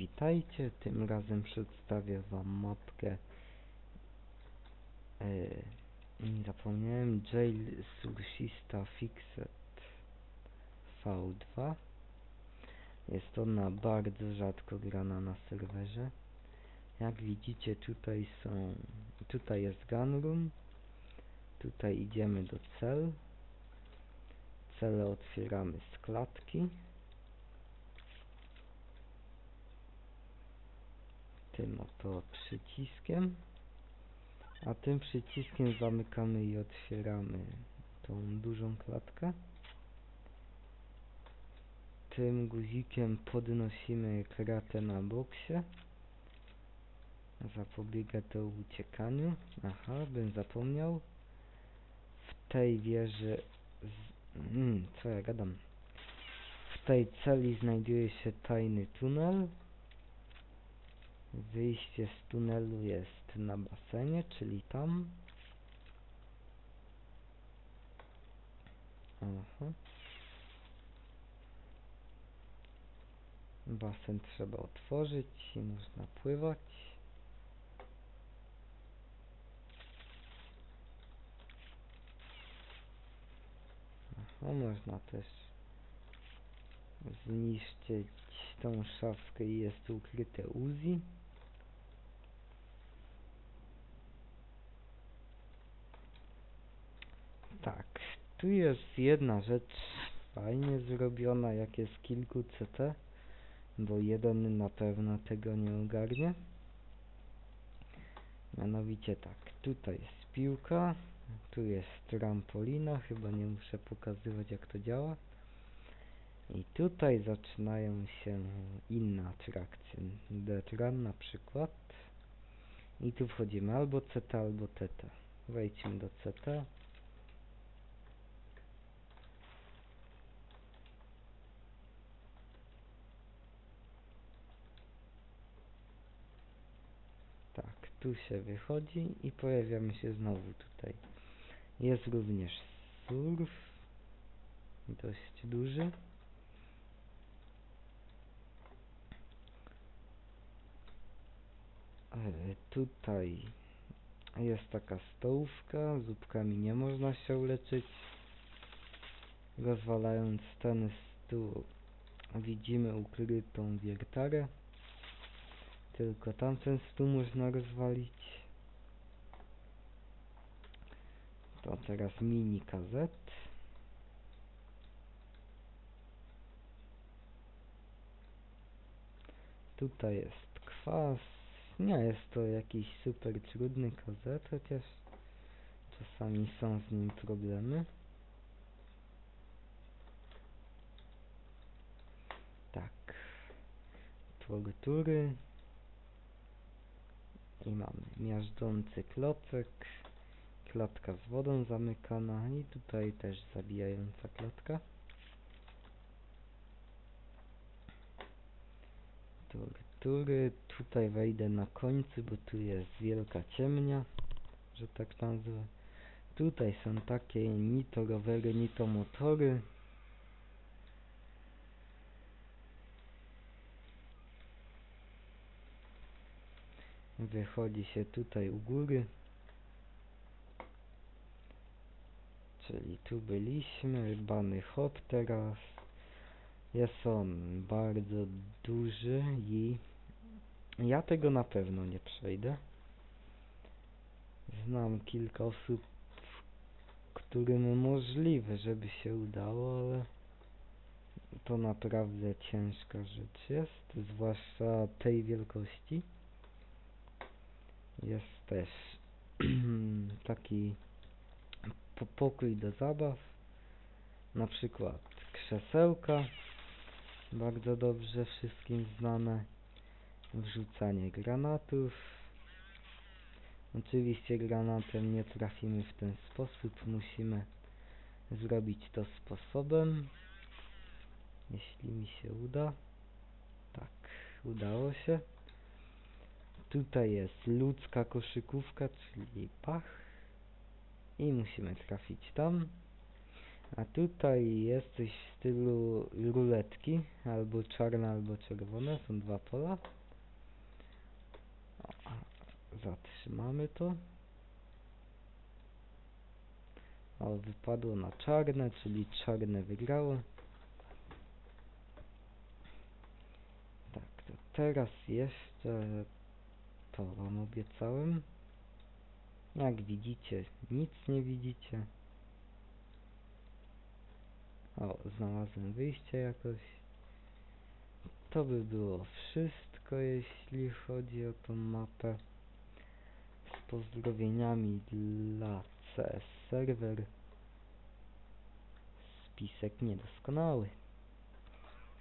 Witajcie, tym razem przedstawię wam mapkę yy, nie zapomniałem Jail Sursista Fixed V2 jest ona bardzo rzadko grana na serwerze. Jak widzicie tutaj są tutaj jest gun room. Tutaj idziemy do cel. Cele otwieramy z klatki tym oto przyciskiem. A tym przyciskiem zamykamy i otwieramy tą dużą klatkę. Tym guzikiem podnosimy kratę na boksie. Zapobiega to uciekaniu. Aha, bym zapomniał. W tej wieży z... mm, co ja gadam? W tej celi znajduje się tajny tunel Wyjście z tunelu jest na basenie, czyli tam. Aha. Basen trzeba otworzyć i można pływać. Aha, można też zniszczyć tą szafkę i jest ukryte Uzi. Tak, tu jest jedna rzecz fajnie zrobiona, jak jest kilku CT, bo jeden na pewno tego nie ogarnie. Mianowicie tak, tutaj jest piłka, tu jest trampolina, chyba nie muszę pokazywać jak to działa. I tutaj zaczynają się inne atrakcje, Detran na przykład. I tu wchodzimy albo CT, albo TT. Wejdźmy do CT. Tak, tu się wychodzi i pojawiamy się znowu tutaj. Jest również surf, dość duży. Tutaj jest taka stołówka, zupkami nie można się uleczyć. Rozwalając ten stół widzimy ukrytą wiertarę. Tylko tamten stół można rozwalić. To teraz mini kazet. Tutaj jest kwas. Nie jest to jakiś super trudny kazet, chociaż czasami są z nim problemy. Tak. Tortury. I mamy miażdżący klocek, klatka z wodą zamykana i tutaj też zabijająca klatka. Tortury, tutaj wejdę na końcu, bo tu jest wielka ciemnia, że tak nazwę. Tutaj są takie ni to rowery, ni to motory. Wychodzi się tutaj u góry. Czyli tu byliśmy, bany hop teraz. Jest on bardzo duży i ja tego na pewno nie przejdę. Znam kilka osób, którym możliwe, żeby się udało, ale to naprawdę ciężka rzecz jest, zwłaszcza tej wielkości. Jest też taki po pokój do zabaw, na przykład krzesełka, bardzo dobrze wszystkim znane, wrzucanie granatów. Oczywiście granatem nie trafimy w ten sposób, musimy zrobić to sposobem, jeśli mi się uda. Tak, udało się. Tutaj jest ludzka koszykówka, czyli pach. I musimy trafić tam. A tutaj jest coś w stylu ruletki, albo czarne, albo czerwone, są dwa pola. Zatrzymamy to. O, wypadło na czarne, czyli czarne wygrało. Tak, to teraz jeszcze to wam obiecałem. Jak widzicie, nic nie widzicie. O, znalazłem wyjście jakoś. To by było wszystko, jeśli chodzi o tą mapę. Z pozdrowieniami dla CS Server. Spisek niedoskonały.